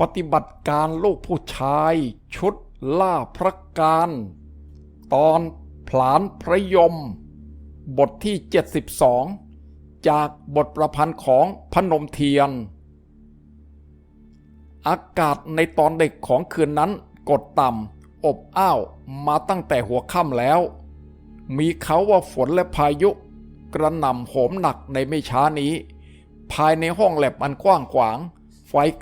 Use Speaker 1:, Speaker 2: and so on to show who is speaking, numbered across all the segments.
Speaker 1: ปฏิบัติการลูกผู้ชาย ชุดล่าพระการ ตอนผลานพระยม บทที่ 72 จากบทประพันธ์ของพนมเทียน อากาศในตอนเด็กของคืนนั้นกดต่ำ อบอ้าวมาตั้งแต่หัวค่ำแล้ว มีเขาว่าฝนและพายุ กระหน่ำโหมหนักในไม่ช้านี้ ภายในห้องแลบอันกว้างขวางไฟ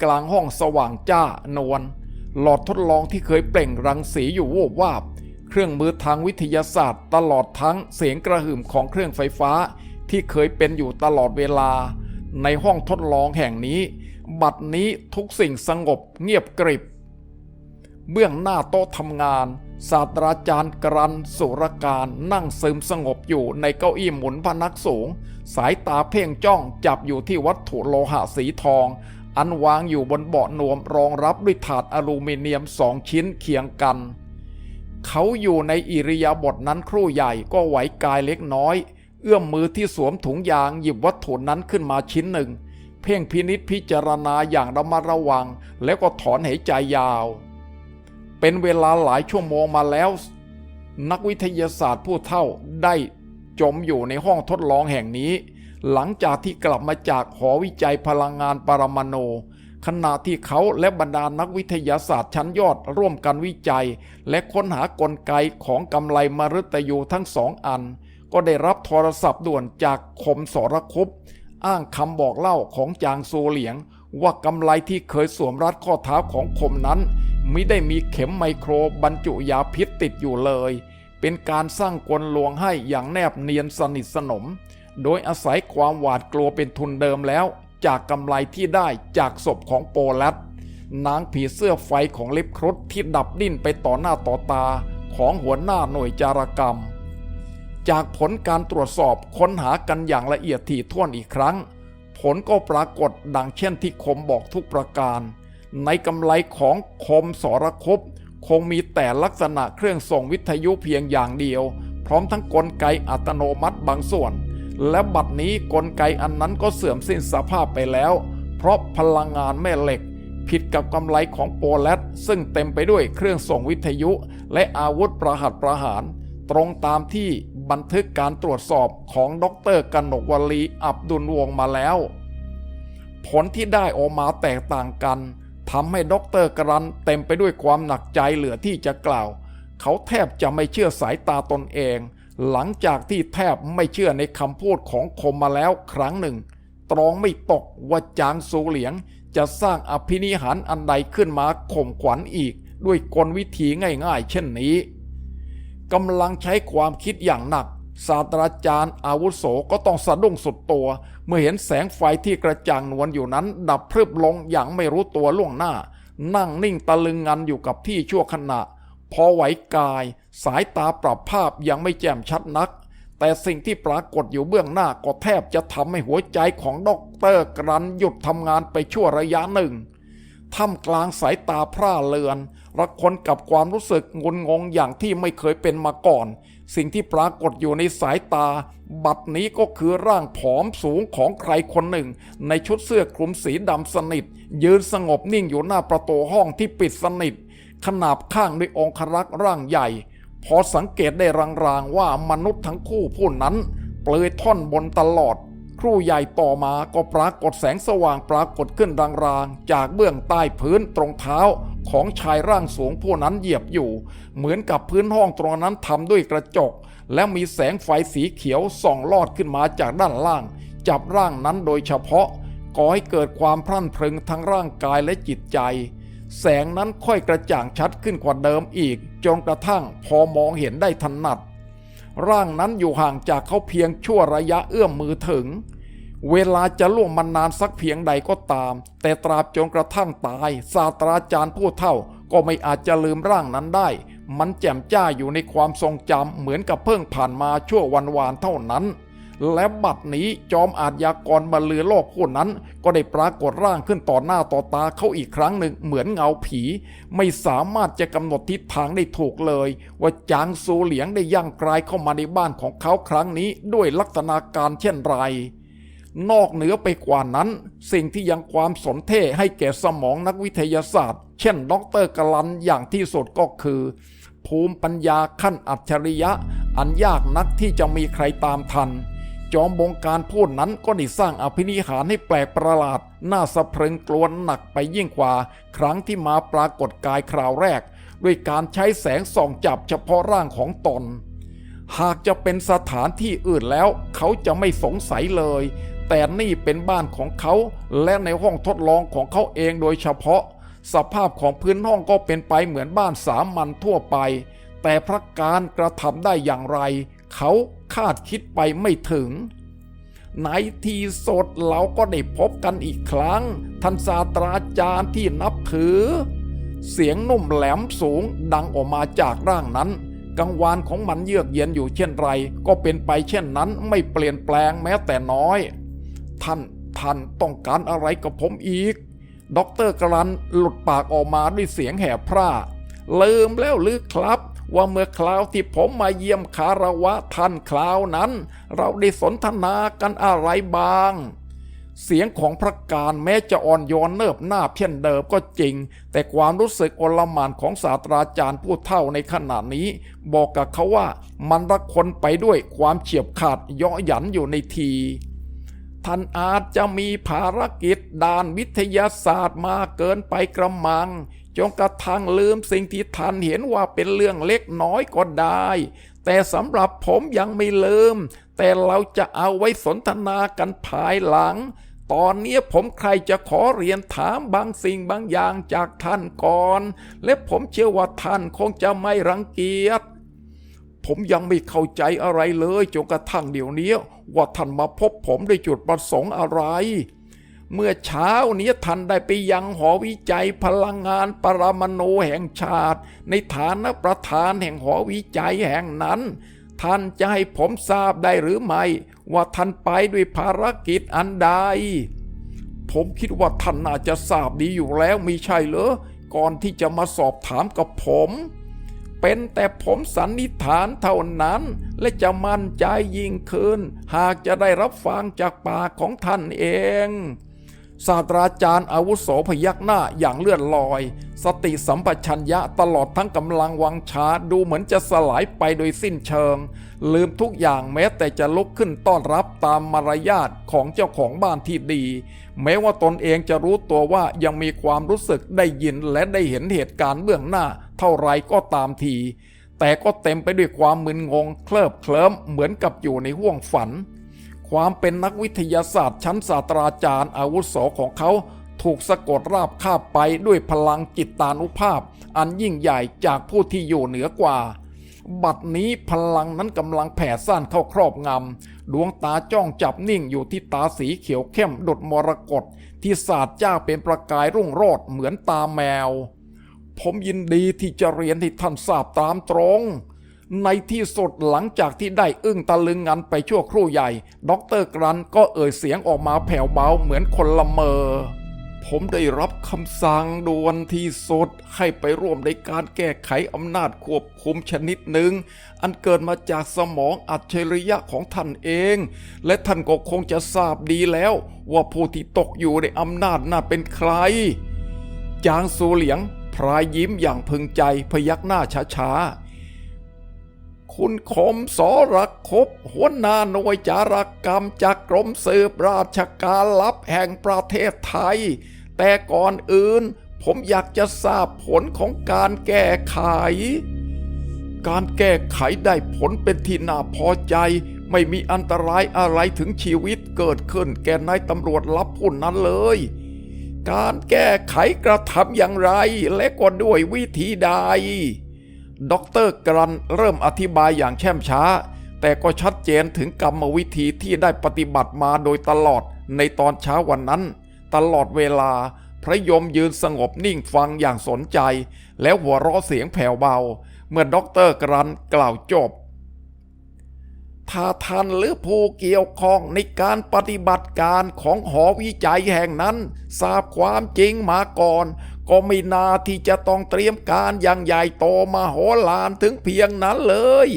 Speaker 1: กลางห้องสว่างจ้านวลหลอดทดลองที่เคยเปล่งรังสีอยู่วูบวาบ เครื่องมือทางวิทยาศาสตร์ ตลอดทั้งเสียงกระหึ่มของเครื่องไฟฟ้า ที่เคยเป็นอยู่ตลอดเวลา ในห้องทดลองแห่งนี้ บัดนี้ทุกสิ่งสงบเงียบกริบ เบื้องหน้าโต๊ะทำงาน ศาสตราจารย์กรันสุรการนั่งซึมสงบอยู่ในเก้าอี้หมุนพนักสูง สายตาเพ่งจ้องจับอยู่ที่วัตถุโลหะสีทอง อันวางอยู่บนเบาะนวมรองรับด้วยถาดอลูมิเนียมสองชิ้นเคียงกัน เขาอยู่ในอิริยาบถนั้นครู่ใหญ่ก็ไหวกายเล็กน้อย เอื้อมมือที่สวมถุงยางหยิบวัตถุนั้นขึ้นมาชิ้นหนึ่ง เพ่งพินิษพิจารณาอย่างระมัดระวัง แล้วก็ถอนหายใจยาว เป็นเวลาหลายชั่วโมงมาแล้ว นักวิทยาศาสตร์ผู้เท่าได้จมอยู่ในห้องทดลองแห่งนี้ หลังจากที่กลับมาจากหอวิจัยพลังงานปรมาณูขณะที่เขาและบรรดานักวิทยาศาสตร์ชั้นยอดร่วมกันวิจัย และค้นหากลไกของกำไลมฤตยูทั้งสองอัน ก็ได้รับโทรศัพท์ด่วนจากคมสรคุปอ้างคำบอกเล่าของจางซูเหลียง ว่ากำไลที่เคยสวมรัดข้อเท้าของคมนั้นมิได้มีเข็มไมโครบรรจุยาพิษติดอยู่เลย เป็นการสร้างกลลวงให้อย่างแนบเนียนสนิทสนม โดยอาศัยความหวาดกลัวเป็นทุนเดิมแล้ว จากกำไรที่ได้จากศพของโปลัดนางผีเสื้อไฟของเล็บครุฑที่ดับดิ้นไปต่อหน้าต่อตาของหัวหน้าหน่วยจารกรรม จากผลการตรวจสอบค้นหากันอย่างละเอียดถี่ถ้วนอีกครั้ง ผลก็ปรากฏดังเช่นที่คมบอกทุกประการ ในกำไลของคมสรคบคงมีแต่ลักษณะเครื่องส่งวิทยุเพียงอย่างเดียว พร้อมทั้งกลไกอัตโนมัติบางส่วน และบัดนี้กลไกอันนั้นก็เสื่อมสิ้นสภาพไปแล้ว เพราะพลังงานแม่เหล็ก ผิดกับกำไลของโปแลตซึ่งเต็มไปด้วยเครื่องส่งวิทยุ และอาวุธประหัตประหาร ตรงตามที่บันทึกการตรวจสอบของดรกนกวลีอับดุลวงมาแล้ว ผลที่ได้ออกมาแตกต่างกันทำให้ดรกรันเต็มไปด้วยความหนักใจเหลือที่จะกล่าว เขาแทบจะไม่เชื่อสายตาตนเอง หลังจากที่แทบไม่เชื่อในคำพูดของคมมาแล้วครั้งหนึ่ง ตรองไม่ตกว่าจางซูเหลียง จะสร้างอภินิหารอันใดขึ้นมาข่มขวัญอีก ด้วยกลวิธีง่ายๆ เช่นนี้กำลังใช้ความคิดอย่างหนัก ศาสตราจารย์อาวุโสก็ต้องสะดุ้งสุดตัว เมื่อเห็นแสงไฟที่กระจ่างนวลอยู่นั้น ดับพรึบลงอย่างไม่รู้ตัวล่วงหน้า นั่งนิ่งตะลึงงันอยู่กับที่ชั่วขณะ พอไหวกาย สายตาปรับภาพยังไม่แจ่มชัดนัก แต่สิ่งที่ปรากฏอยู่เบื้องหน้าก็แทบจะทำให้หัวใจของด็อกเตอร์กรันหยุดทำงานไปชั่วระยะหนึ่งท่ามกลางสายตาพร่าเลือนระคนกับความรู้สึกงุนงงอย่างที่ไม่เคยเป็นมาก่อน สิ่งที่ปรากฏอยู่ในสายตา บัดนี้ก็คือร่างผอมสูงของใครคนหนึ่ง ในชุดเสื้อคลุมสีดำสนิท ยืนสงบนิ่งอยู่หน้าประตูห้องที่ปิดสนิท ขนาบข้างด้วยองครักษ์ร่างใหญ่ พอสังเกตได้รางๆว่ามนุษย์ทั้งคู่ผู้นั้น เปลือยท่อนบนตลอด ครู่ใหญ่ต่อมาก็ปรากฏแสงสว่างปรากฏขึ้นรางๆ จากเบื้องใต้พื้นตรงเท้าของชายร่างสูงผู้นั้นเหยียบอยู่ เหมือนกับพื้นห้องตรงนั้นทำด้วยกระจก และมีแสงไฟสีเขียวส่องลอดขึ้นมาจากด้านล่าง จับร่างนั้นโดยเฉพาะก่อให้เกิดความพรั่นพรึงทั้งร่างกายและจิตใจ แสงนั้นค่อยกระจ่างชัดขึ้นกว่าเดิมอีก จนกระทั่งพอมองเห็นได้ถนัด ร่างนั้นอยู่ห่างจากเขาเพียงชั่วระยะเอื้อมมือถึง เวลาจะล่วงมันนานสักเพียงใดก็ตาม แต่ตราบจนกระทั่งตาย ศาสตราจารย์ผู้เท่าก็ไม่อาจจะลืมร่างนั้นได้ มันแจ่มจ้าอยู่ในความทรงจำเหมือนกับเพิ่งผ่านมาชั่ววันวานเท่านั้น และบัดนี้จอมอาทยากรบรรลือโลกผู้นั้น ก็ได้ปรากฏร่างขึ้นต่อหน้าต่อตาเขาอีกครั้งหนึ่งเหมือนเงาผี ไม่สามารถจะกำหนดทิศทางได้ถูกเลย ว่าจางซูเหลียงได้ย่างกลายเข้ามาในบ้านของเขาครั้งนี้ด้วยลักษณะการเช่นไร นอกเหนือไปกว่านั้น สิ่งที่ยังความสนเท่ให้แก่สมองนักวิทยาศาสตร์ เช่นดรกลันอย่างที่สุดก็คือ ภูมิปัญญาขั้นอัจฉริยะ อันยากนักที่จะมีใครตามทัน จอมบงการพูดนั้นก็ได้สร้างอภินิหารให้แปลกประหลาด น่าสะพรึงกลัวหนักไปยิ่งกว่า ครั้งที่มาปรากฏกายคราวแรก ด้วยการใช้แสงส่องจับเฉพาะร่างของตน หากจะเป็นสถานที่อื่นแล้ว เขาจะไม่สงสัยเลย แต่นี่เป็นบ้านของเขา และในห้องทดลองของเขาเองโดยเฉพาะ สภาพของพื้นห้องก็เป็นไปเหมือนบ้านสามัญทั่วไป แต่พระการกระทำได้อย่างไร เขา คาดคิดไปไม่ถึง ในที่สดเราก็ได้พบกันอีกครั้ง ท่านศาสตราจารย์ที่นับถือ เสียงนุ่มแหลมสูงดังออกมาจากร่างนั้นกังวานของมันเยือกเย็นอยู่เช่นไร ก็เป็นไปเช่นนั้นไม่เปลี่ยนแปลงแม้แต่น้อย ท่านท่านต้องการอะไรกับผมอีกด็อกเตอร์กรันหลุดปากออกมาด้วยเสียงแหบพร่า ลืมแล้วหรือครับ ว่าเมื่อคราวที่ผมมาเยี่ยมคารวะท่านคราวนั้น เราได้สนทนากันอะไรบ้าง เสียงของพระการแม้จะอ่อนโยนเนิบหน้าเพี้ยนเดิมก็จริง แต่ความรู้สึกอลหมานของศาสตราจารย์ผู้เท่าในขณะนี้ บอกกับเขาว่ามันรักคนไปด้วยความเฉียบขาดเยาะหยันอยู่ในทีท่านอาจจะมีภารกิจด้านวิทยาศาสตร์มาเกินไปกระมัง จนกระทั่งลืมสิ่งที่ท่านเห็นว่าเป็นเรื่องเล็กน้อยก็ได้ แต่สำหรับผมยังไม่ลืม แต่เราจะเอาไว้สนทนากันภายหลัง ตอนนี้ผมใครจะขอเรียนถามบางสิ่งบางอย่างจากท่านก่อน และผมเชื่อว่าท่านคงจะไม่รังเกียจผมยังไม่เข้าใจอะไรเลยจนกระทั่งเดี๋ยวนี้ว่าท่านมาพบผมด้วยจุดประสงค์อะไร เมื่อเช้านี้ท่านได้ไปยังหอวิจัยพลังงานปรมาณูแห่งชาติ ในฐานะประธานแห่งหอวิจัยแห่งนั้น ท่านจะให้ผมทราบได้หรือไม่ ว่าท่านไปด้วยภารกิจอันใด ผมคิดว่าท่านน่าจะทราบดีอยู่แล้วมีใช่เหรอก่อนที่จะมาสอบถามกับผม เป็นแต่ผมสันนิษฐานเท่านั้น และจะมั่นใจยิ่งขึ้น หากจะได้รับฟังจากปากของท่านเอง ศาสตราจารย์อาวุโสพยักหน้าอย่างเลื่อนลอย สติสัมปชัญญะตลอดทั้งกำลังวังชาดูเหมือนจะสลายไปโดยสิ้นเชิง ลืมทุกอย่างแม้แต่จะลุกขึ้นต้อนรับตามมารยาทของเจ้าของบ้านที่ดี แม้ว่าตนเองจะรู้ตัวว่ายังมีความรู้สึกได้ยินและได้เห็นเหตุการณ์เบื้องหน้า เท่าไรก็ตามที แต่ก็เต็มไปด้วยความมึนงง เคลิบเคลิ้มเหมือนกับอยู่ในห้วงฝัน ความเป็นนักวิทยาศาสตร์ชั้นศาสตราจารย์อาวุโสของเขา ถูกสะกดราบคาบไปด้วยพลังจิตตานุภาพ อันยิ่งใหญ่จากผู้ที่อยู่เหนือกว่า บัดนี้พลังนั้นกำลังแผ่ซ่านเข้าครอบงำดวงตาจ้องจับนิ่งอยู่ที่ตาสีเขียวเข้มดุดมรกตที่สาดจ้าเป็นประกายรุ่งโรจน์เหมือนตาแมว ผมยินดีที่จะเรียนให้ท่านทราบตามตรง ในที่สุดหลังจากที่ได้อึ้งตะลึงงันไปชั่วครู่ใหญ่ด็อกเตอร์กรันก็เอ่ยเสียงออกมาแผ่วเบาเหมือนคนละเมอ ผมได้รับคำสั่งด่วนที่สุดให้ไปร่วมในการแก้ไขอำนาจควบคุมชนิดหนึ่ง อันเกิดมาจากสมองอัจฉริยะของท่านเอง และท่านก็คงจะทราบดีแล้ว ว่าผู้ที่ตกอยู่ในอำนาจน่าเป็นใคร จางซูเหลียงพรายยิ้มอย่างพึงใจพยักหน้าช้าๆ คุณคมสรักคบหัวหน้าหน่วยจารกรรมจากกรมสืบราชการลับแห่งประเทศไทย แต่ก่อนอื่นผมอยากจะทราบผลของการแก้ไข การแก้ไขได้ผลเป็นที่น่าพอใจ ไม่มีอันตรายอะไรถึงชีวิตเกิดขึ้นแก่นายตำรวจลับผู้นั้นเลย การแก้ไขกระทำอย่างไรและก็ด้วยวิธีใด ด็อกเตอร์กรันเริ่มอธิบายอย่างแช่มช้า แต่ก็ชัดเจนถึงกรรมวิธีที่ได้ปฏิบัติมาโดยตลอดในตอนเช้าวันนั้น ตลอดเวลา พระยมยืนสงบนิ่งฟังอย่างสนใจ แล้วหัวเราะเสียงแผ่วเบา เมื่อด็อกเตอร์กรันกล่าวจบถ้าท่านหรือผู้เกี่ยวข้องในการปฏิบัติการของหอวิจัยแห่งนั้น ทราบความจริงมาก่อน ก็ไม่นาที่จะต้องเตรียมการอย่างใหญ่โตมาโหฬารถึงเพียงนั้นเลย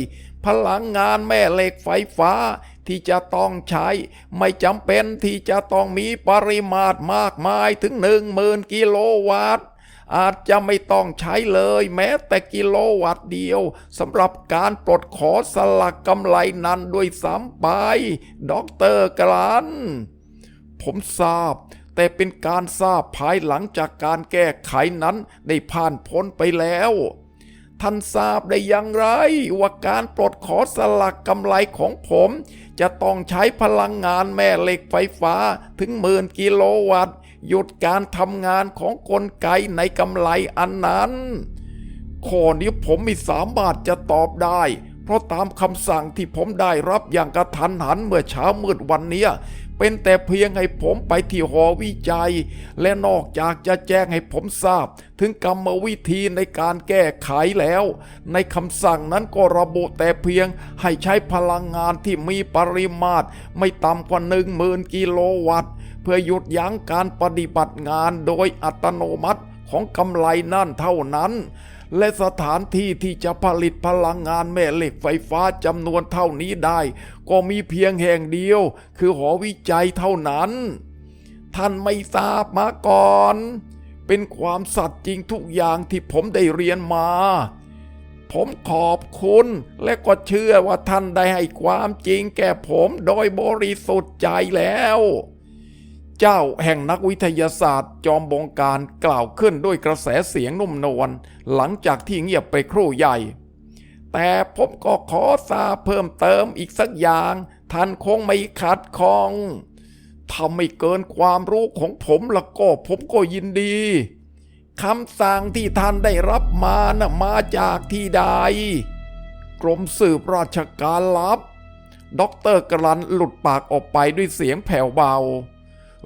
Speaker 1: พลังงานแม่เหล็กไฟฟ้าที่จะต้องใช้ ไม่จำเป็นที่จะต้องมีปริมาตรมากมายถึงหนึ่งหมื่นกิโลวัตต์อาจจะไม่ต้องใช้เลยแม้แต่กิโลวัตต์เดียวสำหรับการปลดขอสลักกำไรนั้นด้วยซ้ำไปด็อกเตอร์กลันผมทราบ แต่เป็นการทราบภายหลังจากการแก้ไขนั้นได้ผ่านพ้นไปแล้ว ท่านทราบได้อย่างไร ว่าการปลดขอสลักกำไรของผม จะต้องใช้พลังงานแม่เหล็กไฟฟ้าถึงหมื่นกิโลวัตต์ หยุดการทำงานของกลไกในกำไรอันนั้นข้อนี้ผมไม่สามารถจะตอบได้ เพราะตามคำสั่งที่ผมได้รับอย่างกระทันหันเมื่อเช้ามืดวันนี้ เป็นแต่เพียงให้ผมไปที่หอวิจัย และนอกจากจะแจ้งให้ผมทราบ ถึงกรรมวิธีในการแก้ไขแล้ว ในคำสั่งนั้นก็ระบุแต่เพียงให้ใช้พลังงานที่มีปริมาตร ไม่ต่ำกว่าหนึ่งหมื่นกิโลวัตต์ เพื่อหยุดยั้งการปฏิบัติงานโดยอัตโนมัติของกำไรนั่นเท่านั้น และสถานที่ที่จะผลิตพลังงานแม่เหล็กไฟฟ้าจำนวนเท่านี้ได้ ก็มีเพียงแห่งเดียว คือหอวิจัยเท่านั้น ท่านไม่ทราบมาก่อน เป็นความสัตย์จริงทุกอย่างที่ผมได้เรียนมา ผมขอบคุณและก็เชื่อว่าท่านได้ให้ความจริงแก่ผมโดยบริสุทธิ์ใจแล้ว เจ้าแห่งนักวิทยาศาสตร์ จอมบงการกล่าวขึ้นด้วยกระแสเสียงนุ่มนวลหลังจากที่เงียบไปครู่ใหญ่ แต่ผมก็ขอทราบเพิ่มเติมอีกสักอย่าง ท่านคงไม่ขัดข้องถ้าไม่เกินความรู้ของผมละก็ผมก็ยินดีคำสั่งที่ท่านได้รับมานะ่ะมาจากที่ใด กรมสืบราชการลับ ด็อกเตอร์กรันหลุดปากออกไปด้วยเสียงแผ่วเบา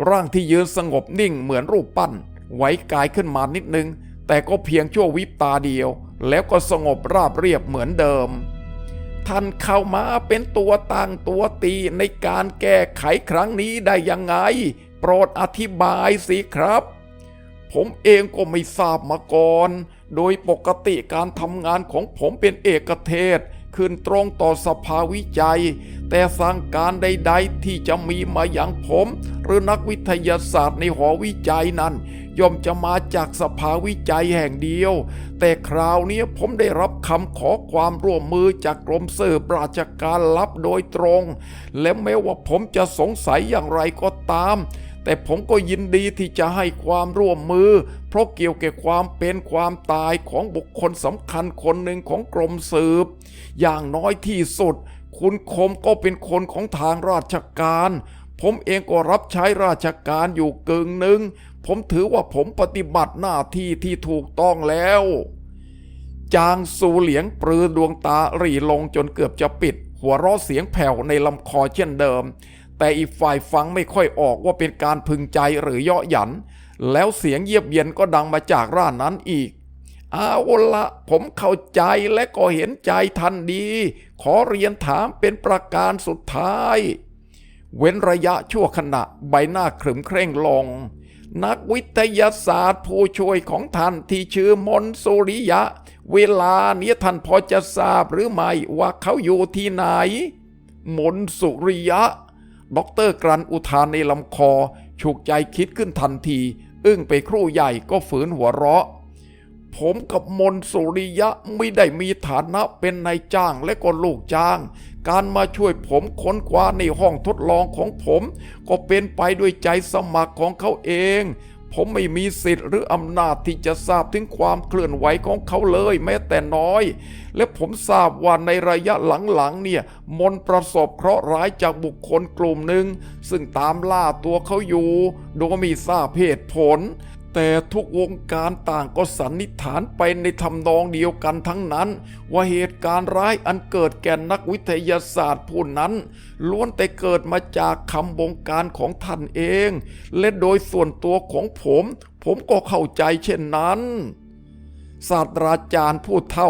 Speaker 1: ร่างที่ยืนสงบนิ่งเหมือนรูปปั้น ไว้กายขึ้นมานิดนึง แต่ก็เพียงชั่ววิบตาเดียว แล้วก็สงบราบเรียบเหมือนเดิม ท่านเข้ามาเป็นตัวตั้งตัวตีในการแก้ไขครั้งนี้ได้ยังไง โปรดอธิบายสิครับ ผมเองก็ไม่ทราบมาก่อน โดยปกติการทำงานของผมเป็นเอกเทศขึ้นตรงต่อสภาวิจัย แต่สั่งการใดๆที่จะมีมาอย่างผม หรือนักวิทยาศาสตร์ในหอวิจัยนั้น ย่อมจะมาจากสภาวิจัยแห่งเดียว แต่คราวนี้ผมได้รับคำขอความร่วมมือจากกรมสืบราชการลับโดยตรง และแม้ว่าผมจะสงสัยอย่างไรก็ตามแต่ผมก็ยินดีที่จะให้ความร่วมมือ เพราะเกี่ยวกับความเป็นความตายของบุคคลสำคัญคนหนึ่งของกรมสืบ อย่างน้อยที่สุด คุณคมก็เป็นคนของทางราชการ ผมเองก็รับใช้ราชการอยู่กึ่งหนึ่ง ผมถือว่าผมปฏิบัติหน้าที่ที่ถูกต้องแล้ว จางสูเหลียงปรือดวงตาหรี่ลงจนเกือบจะปิด หัวเราะเสียงแผ่วในลำคอเช่นเดิม แต่อีกฝ่ายฟังไม่ค่อยออกว่าเป็นการพึงใจหรือเยาะหยัน แล้วเสียงเยียบเย็นก็ดังมาจากร่านนั้นอีก เอาละผมเข้าใจและก็เห็นใจท่านดี ขอเรียนถามเป็นประการสุดท้าย เว้นระยะชั่วขณะใบหน้าขรึมเคร่งลง นักวิทยาศาสตร์ผู้ช่วยของท่านที่ชื่อมนสุริยะ เวลานี้ท่านพอจะทราบหรือไม่ว่าเขาอยู่ที่ไหน มนสุริยะด็อกเตอร์กรันอุทานในลำคอฉุกใจคิดขึ้นทันที อึ้งไปครู่ใหญ่ก็ฝืนหัวเราะ ผมกับมนสุริยะไม่ได้มีฐานะเป็นนายจ้างและก็ลูกจ้าง การมาช่วยผมค้นคว้าในห้องทดลองของผม ก็เป็นไปด้วยใจสมัครของเขาเอง ผมไม่มีสิทธิ์หรืออำนาจที่จะทราบถึงความเคลื่อนไหวของเขาเลยแม้แต่น้อย และผมทราบว่าในระยะหลังๆเนี่ย มนประสบเคราะห์ร้ายจากบุคคลกลุ่มหนึ่ง ซึ่งตามล่าตัวเขาอยู่ โดยไม่ทราบเหตุผล แต่ทุกวงการต่างก็สันนิษฐานไปในทำนองเดียวกันทั้งนั้น ว่าเหตุการณ์ร้ายอันเกิดแก่นักวิทยาศาสตร์ผู้นั้น ล้วนแต่เกิดมาจากคำบงการของท่านเอง และโดยส่วนตัวของผม ผมก็เข้าใจเช่นนั้นศาสตราจารย์ผู้เท่า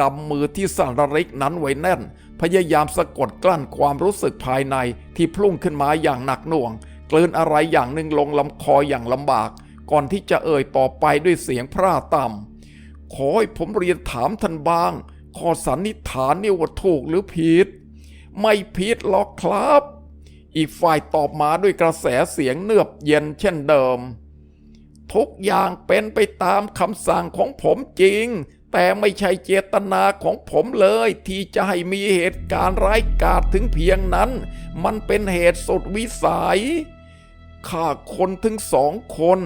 Speaker 1: กำมือที่สั่นระริกนั้นไว้แน่น พยายามสะกดกลั้นความรู้สึกภายในที่พุ่งขึ้นมาอย่างหนักหน่วงกลืนอะไรอย่างหนึ่งลงลำคออย่างลำบาก ก่อนที่จะเอ่ยต่อไปด้วยเสียงพร่าต่ำขอให้ผมเรียนถามท่านบ้าง ข้อสันนิษฐานนี่ว่าถูกหรือผิด ไม่ผิดหรอกครับ อีกฝ่ายตอบมาด้วยกระแสเสียงเนือบเย็นเช่นเดิม ทุกอย่างเป็นไปตามคำสั่งของผมจริง แต่ไม่ใช่เจตนาของผมเลย ที่จะให้มีเหตุการณ์ร้ายกาจถึงเพียงนั้น มันเป็นเหตุสุดวิสัยฆ่าคนถึงสองคน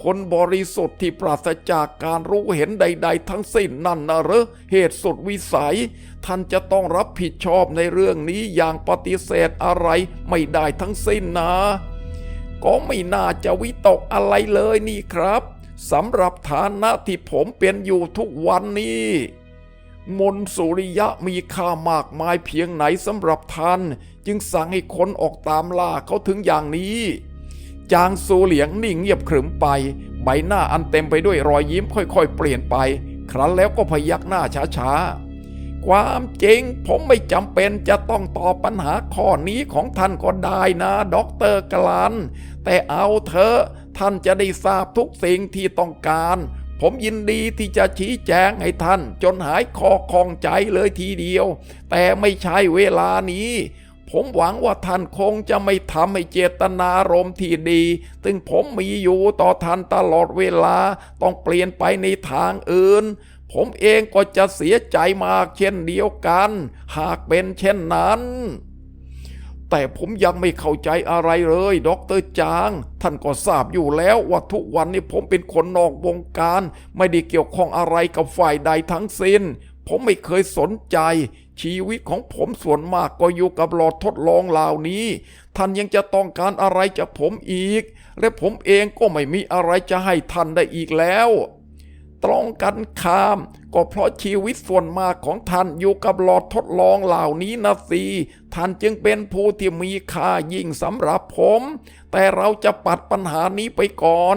Speaker 1: คนบริสุทธิ์ที่ปราศจากการรู้เห็นใด ๆ ทั้งสิ้นนั่นนะเหรอเหตุสุดวิสัย ท่านจะต้องรับผิดชอบในเรื่องนี้อย่างปฏิเสธอะไรไม่ได้ทั้งสิ้นนะ ก็ไม่น่าจะวิตกอะไรเลยนี่ครับสำหรับฐานะที่ผมเป็นอยู่ทุกวันนี้มนสุริยะมีค่ามากมายเพียงไหนสำหรับท่าน จึงสั่งให้คนออกตามล่าเขาถึงอย่างนี้ จางซูเหลียงนิ่งเงียบขรึมไป ใบหน้าอันเต็มไปด้วยรอยยิ้มค่อยๆ เปลี่ยนไป ครั้นแล้วก็พยักหน้าช้าๆ ความจริงผมไม่จำเป็นจะต้องตอบปัญหาข้อนี้ของท่านก็ได้นะด็อกเตอร์กลัน แต่เอาเถอะท่านจะได้ทราบทุกสิ่งที่ต้องการ ผมยินดีที่จะชี้แจงให้ท่าน จนหายคอคองใจเลยทีเดียว แต่ไม่ใช่เวลานี้ ผมหวังว่าท่านคงจะไม่ทำให้เจตนารมณ์ที่ดีซึ่งผมมีอยู่ต่อท่านตลอดเวลาต้องเปลี่ยนไปในทางอื่น ผมเองก็จะเสียใจมากเช่นเดียวกัน หากเป็นเช่นนั้น แต่ผมยังไม่เข้าใจอะไรเลยด็อกเตอร์จาง ท่านก็ทราบอยู่แล้วว่าทุกวันนี้ผมเป็นคนนอกวงการ ไม่ได้เกี่ยวข้องอะไรกับฝ่ายใดทั้งสิ้น ผมไม่เคยสนใจ ชีวิตของผมส่วนมากก็อยู่กับหลอดทดลองเหล่านี้ ท่านยังจะต้องการอะไรจากผมอีก และผมเองก็ไม่มีอะไรจะให้ท่านได้อีกแล้วตรงกันข้าม ก็เพราะชีวิตส่วนมากของท่านอยู่กับหลอดทดลองเหล่านี้นะสิท่านจึงเป็นผู้ที่มีค่ายิ่งสำหรับผม แต่เราจะปัดปัญหานี้ไปก่อน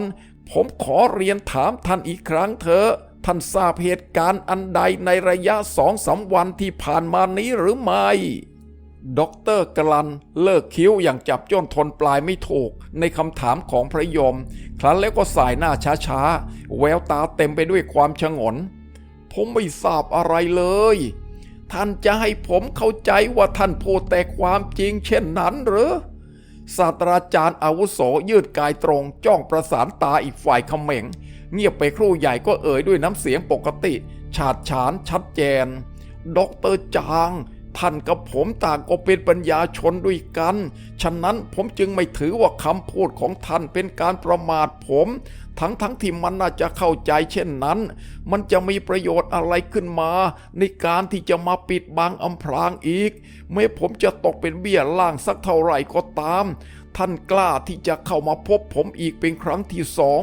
Speaker 1: ผมขอเรียนถามท่านอีกครั้งเถอะ ท่านทราบเหตุการณ์อันใดในระยะสองสามวันที่ผ่านมานี้หรือไม่ด็อกเตอร์กลันเลิกคิ้วอย่างจับจ้นทนปลายไม่ถูกในคำถามของพระยม ครั้นแล้วก็สายหน้าช้าๆ แววตาเต็มไปด้วยความชงน ผมไม่ทราบอะไรเลย ท่านจะให้ผมเข้าใจว่าท่านพูดแต่ความจริงเช่นนั้นหรือ ศาสตราจารย์อาวุโสยืดกายตรงจ้องประสานตาอีกฝ่ายเขม่ง เงียบไปครู่ใหญ่ก็เอ่ยด้วยน้ำเสียงปกติ ฉาดฉานชัดเจนด็อกเตอร์จางท่านกับผมต่างก็เป็นปัญญาชนด้วยกัน ฉะนั้นผมจึงไม่ถือว่าคำพูดของท่านเป็นการประมาทผม ทั้งทั้งที่มันน่าจะเข้าใจเช่นนั้น มันจะมีประโยชน์อะไรขึ้นมา ในการที่จะมาปิดบังอำพรางอีกแม้ผมจะตกเป็นเบี้ยล่างสักเท่าไหร่ก็ตาม ท่านกล้าที่จะเข้ามาพบผมอีกเป็นครั้งที่สอง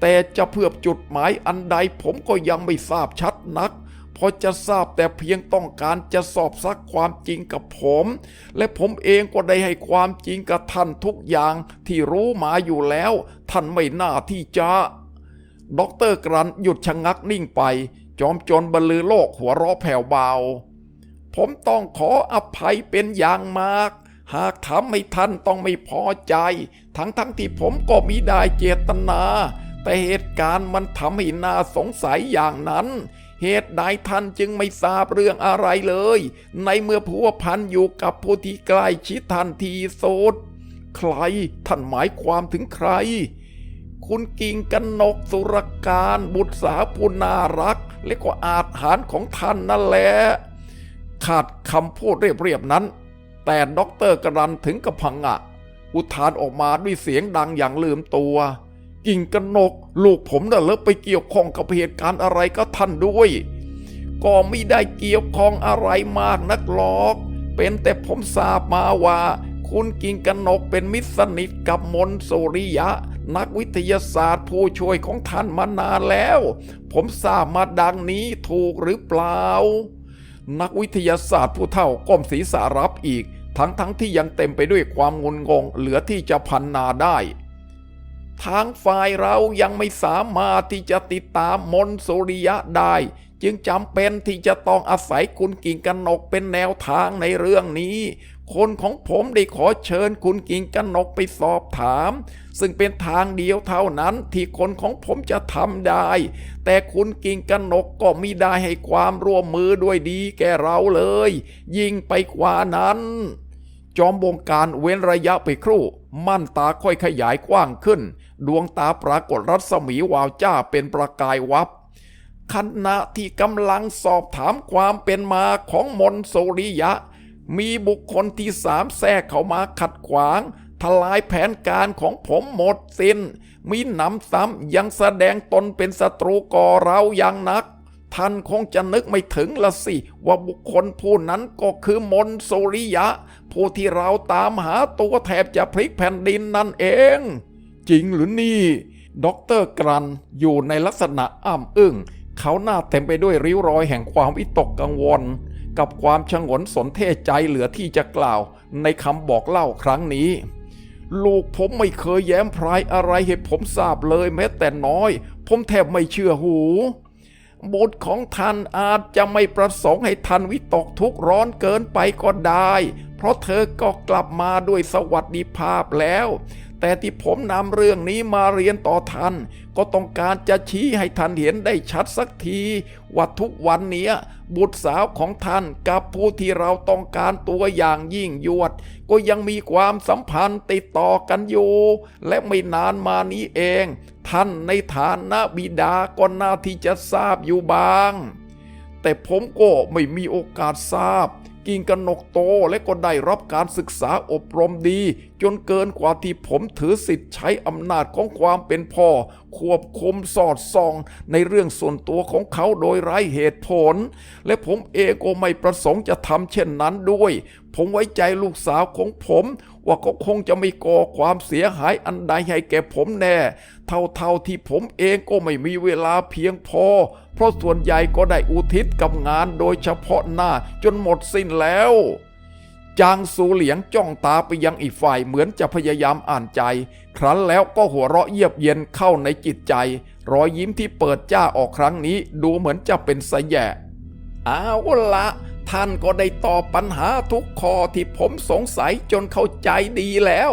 Speaker 1: แต่จะเพื่อจุดหมายอันใดผมก็ยังไม่ทราบชัดนักพอจะทราบแต่เพียงต้องการจะสอบซักความจริงกับผม และผมเองก็ได้ให้ความจริงกับท่านทุกอย่างที่รู้มาอยู่แล้ว ท่านไม่น่าที่จะด็อกเตอร์กรันหยุดชะงักนิ่งไป จอมโจรบรรลือโลกหัวเราะแผ่วเบา ผมต้องขออภัยเป็นอย่างมาก หากทำให้ท่านต้องไม่พอใจ ทั้งทั้งที่ผมก็มิได้เจตนา แต่เหตุการณ์มันทำให้น่าสงสัยอย่างนั้น เหตุใดท่านจึงไม่ทราบเรื่องอะไรเลย ในเมื่อผัวพันอยู่กับผู้ที่ใกล้ชิดท่านทีสุดใครท่านหมายความถึงใคร คุณกิ่งกันนกสุรการบุตรสาวผู้น่ารัก และก็อาจหารของท่านนั่นแหละขาดคำพูดเรียบๆนั้น แต่ด็อกเตอร์กรันถึงกับพังงะอุทานออกมาด้วยเสียงดังอย่างลืมตัว กิ่งกนก ลูกผมน่ะเลิกไปเกี่ยวข้องกับเหตุการณ์อะไรก็ท่านด้วย ก็ไม่ได้เกี่ยวข้องอะไรมากนักหรอก เป็นแต่ผมทราบมาว่า คุณกิ่งกนกเป็นมิตรสนิทกับมนสุริยะ นักวิทยาศาสตร์ผู้ช่วยของท่านมานานแล้ว ผมทราบมาดังนี้ถูกหรือเปล่า นักวิทยาศาสตร์ผู้เฒ่าก้มศีรษะรับอีก ทั้งทั้งที่ยังเต็มไปด้วยความงุนงง เหลือที่จะพันนาได้ ทางฝ่ายเรายังไม่สามารถที่จะติดตามมนสุริยะได้ จึงจำเป็นที่จะต้องอาศัยคุณกิ่งกันนกเป็นแนวทางในเรื่องนี้ คนของผมได้ขอเชิญคุณกิ่งกนกไปสอบถาม ซึ่งเป็นทางเดียวเท่านั้นที่คนของผมจะทำได้ แต่คุณกิ่งกนกก็มิได้ให้ความร่วมมือด้วยดีแก่เราเลย ยิ่งไปกว่านั้น จอมบงการเว้นระยะไปครู่ มั่นตาค่อยขยายกว้างขึ้น ดวงตาปรากฏรัศมีวาวจ้าเป็นประกายวับขณะที่กำลังสอบถามความเป็นมาของมนต์โสริยะ มีบุคคลที่สามแทรกเข้ามาขัดขวาง ทลายแผนการของผมหมดสิน้น มีหนำซ้ำยังแสดงตนเป็นศัตรูก่อเราอย่างนัก ท่านคงจะนึกไม่ถึงละสิ ว่าบุคคลผู้นั้นก็คือมนต์โสริยะ ผู้ที่เราตามหาตัวแทบจะพลิกแผ่นดินนั่นเอง จริงหรือนี่ด็อกเตอร์กรันอยู่ในลักษณะอ้ำอึ้งเขาหน้าเต็มไปด้วยริ้วรอยแห่งความวิตกกังวล กับความชงนสนเทศใจเหลือที่จะกล่าวในคำบอกเล่าครั้งนี้ ลูกผมไม่เคยแย้มพรายอะไรให้ผมทราบเลยแม้แต่น้อย ผมแทบไม่เชื่อหูบุตรของท่านอาจจะไม่ประสงค์ให้ท่านวิตกทุกข์ร้อนเกินไปก็ได้ เพราะเธอก็กลับมาด้วยสวัสดิภาพแล้ว แต่ที่ผมนำเรื่องนี้มาเรียนต่อท่าน ก็ต้องการจะชี้ให้ท่านเห็นได้ชัดสักทีว่าทุกวันนี้บุตรสาวของท่านกับผู้ที่เราต้องการตัวอย่างยิ่งยวด ก็ยังมีความสัมพันธ์ติดต่อกันอยู่ และไม่นานมานี้เอง ท่านในฐานะบิดาก็น่าที่จะทราบอยู่บ้าง แต่ผมก็ไม่มีโอกาสทราบกิ่งกนกโตและก็ได้รับการศึกษาอบรมดี จนเกินกว่าที่ผมถือสิทธิ์ใช้อำนาจของความเป็นพ่อ ควบคุมสอดส่อง ในเรื่องส่วนตัวของเขาโดยไร้เหตุผล และผมเองก็ไม่ประสงค์จะทำเช่นนั้นด้วย ผมไว้ใจลูกสาวของผม ว่าเขาคงจะไม่ก่อความเสียหายอันใดให้แก่ผมแน่ เท่าๆที่ผมเองก็ไม่มีเวลาเพียงพอ เพราะส่วนใหญ่ก็ได้อุทิศกับงานโดยเฉพาะหน้าจนหมดสิ้นแล้ว จางสูเหลียงจ้องตาไปยังอีกฝ่ายเหมือนจะพยายามอ่านใจ ครั้นแล้วก็หัวเราะเยียบเย็นเข้าในจิตใจ รอยยิ้มที่เปิดจ้าออกครั้งนี้ดูเหมือนจะเป็นสแยะเอาละท่านก็ได้ตอบปัญหาทุกข้อที่ผมสงสัยจนเข้าใจดีแล้ว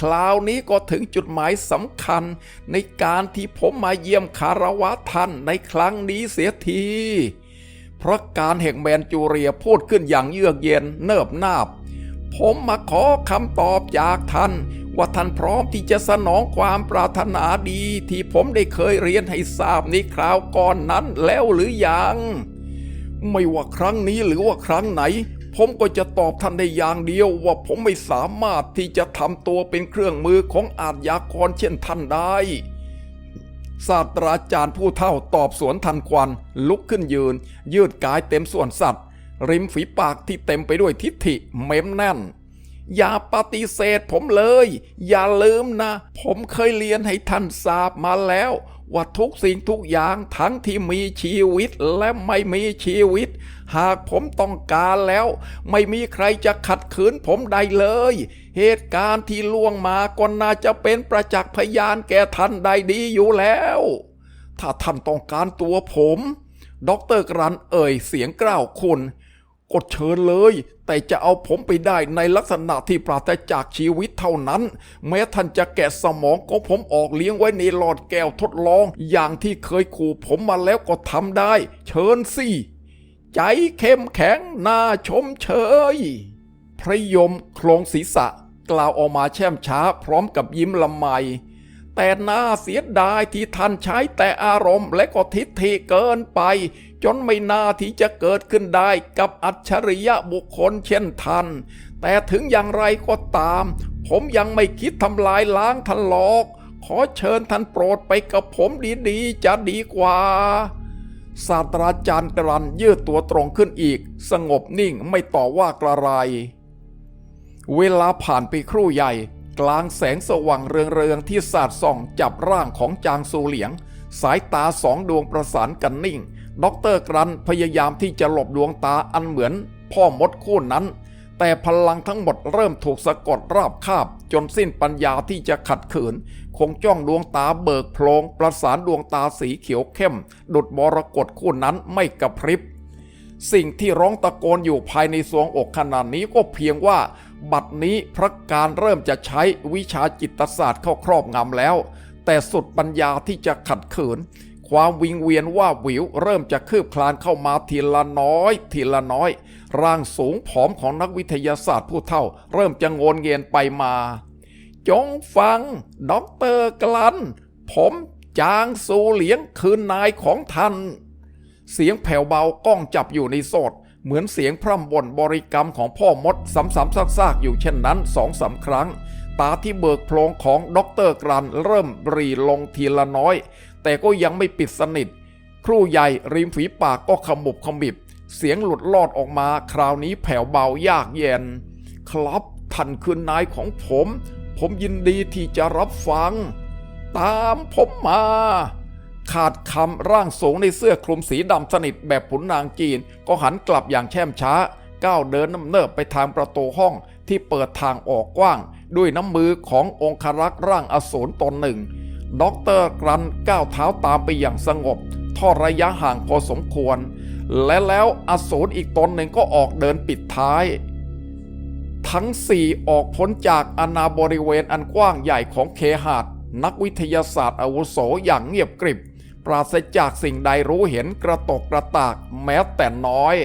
Speaker 1: คราวนี้ก็ถึงจุดหมายสำคัญ ในการที่ผมมาเยี่ยมคารวะท่านในครั้งนี้เสียทีเพราะการแห่งแมนจูเรียพูดขึ้นอย่างเยือกเย็นเนิบนาบ ผมมาขอคำตอบจากท่าน ว่าท่านพร้อมที่จะสนองความปรารถนาดีที่ผมได้เคยเรียนให้ทราบในคราวก่อนนั้นแล้วหรือยัง ไม่ว่าครั้งนี้หรือว่าครั้งไหน ผมก็จะตอบท่านได้อย่างเดียวว่าผมไม่สามารถที่จะทำตัวเป็นเครื่องมือของอาชญากรเช่นท่านได้ศาสตราจารย์ผู้เท่าตอบสวนทันควัน ลุกขึ้นยืน ยืดกายเต็มส่วนสัตว์ ริมฝีปากที่เต็มไปด้วยทิฐิเม้มแน่น อย่าปฏิเสธผมเลย อย่าลืมนะ ผมเคยเรียนให้ท่านทราบมาแล้ว ว่าทุกสิ่งทุกอย่างทั้งที่มีชีวิตและไม่มีชีวิต หากผมต้องการแล้ว ไม่มีใครจะขัดขืนผมได้เลย เหตุการณ์ที่ล่วงมาก็น่าจะเป็นประจักษ์พยานแก่ท่านได้ดีอยู่แล้ว ถ้าท่านต้องการตัวผมด็อกเตอร์กรันเอ่ยเสียงกล้าวคุณ กดเชิญเลย แต่จะเอาผมไปได้ในลักษณะที่ปราศจากชีวิตเท่านั้น แม้ท่านจะแกะสมองของผมออกเลี้ยงไว้ในหลอดแก้วทดลอง อย่างที่เคยขู่ผมมาแล้วก็ทำได้ เชิญสิ ใจเข้มแข็งน่าชมเชย พระยมโครงศีรษะ กล่าวออกมาแช่มช้าพร้อมกับยิ้มละไมแต่น่าเสียดายที่ท่านใช้แต่อารมณ์และก็ทิฏฐิเกินไป จนไม่น่าที่จะเกิดขึ้นได้กับอัจฉริยะบุคคลเช่นท่าน แต่ถึงอย่างไรก็ตาม ผมยังไม่คิดทำลายล้างท่านหรอก ขอเชิญท่านโปรดไปกับผมดีๆ จะดีกว่า ศาสตราจารย์กรันยืดตัวตรงขึ้นอีก สงบนิ่งไม่ต่อว่ากระไร เวลาผ่านไปครู่ใหญ่ กลางแสงสว่างเรืองๆที่สาดส่องจับร่างของจางซูเหลียง สายตาสองดวงประสานกันนิ่ง ด็อกเตอร์กรันพยายามที่จะหลบดวงตาอันเหมือนพ่อมดคู่นั้น แต่พลังทั้งหมดเริ่มถูกสะกดราบคาบ จนสิ้นปัญญาที่จะขัดขืน คงจ้องดวงตาเบิกโพลงประสานดวงตาสีเขียวเข้ม ดุดมรกตคู่นั้นไม่กระพริบ สิ่งที่ร้องตะโกนอยู่ภายในสวงอกขนาดนี้ก็เพียงว่า บัดนี้พระการเริ่มจะใช้วิชาจิตศาสตร์เข้าครอบงำแล้ว แต่สุดปัญญาที่จะขัดขืน ความวิงเวียนว่าหวิวเริ่มจะคืบคลานเข้ามาทีละน้อย ทีละน้อย ร่างสูงผอมของนักวิทยาศาสตร์ผู้เฒ่า เริ่มจะโงนเงียนไปมา จงฟังด็อกเตอร์กลัน ผมจางสูเหลียงคืนนายของท่าน เสียงแผ่วเบาก้องจับอยู่ในโสดเหมือนเสียงพร่ำบ่นบริกรรมของพ่อมดซ้ำๆซากๆอยู่เช่นนั้นสองสามครั้งตาที่เบิกโพลงของด็อกเตอร์กรันเริ่มรีลงทีละน้อย แต่ก็ยังไม่ปิดสนิท ครู่ใหญ่ริมฝีปากก็ขมุบขมิบ เสียงหลุดลอดออกมาคราวนี้แผ่วเบายากเย็น ครับท่านคือนายของผม ผมยินดีที่จะรับฟัง ตามผมมา ขาดคำร่างสูงในเสื้อคลุมสีดำสนิทแบบขุนนางจีน ก็หันกลับอย่างแช่มช้า ก้าวเดินน้ำเนิบไปทางประตูห้องที่เปิดทางออกกว้าง ด้วยน้ำมือขององครักษ์ร่างอสูรตนหนึ่ง ด็อกเตอร์กรันก้าวเท้าตามไปอย่างสงบ ทอดระยะห่างพอสมควร และแล้วอสูรอีกตนหนึ่งก็ออกเดินปิดท้าย ทั้งสี่ออกพ้นจากอาณาบริเวณอันกว้างใหญ่ของเคหาดนักวิทยาศาสตร์อาวุโสอย่างเงียบกริบ ปราศจากสิ่งใดรู้เห็นกระตกกระตากแม้แต่น้อย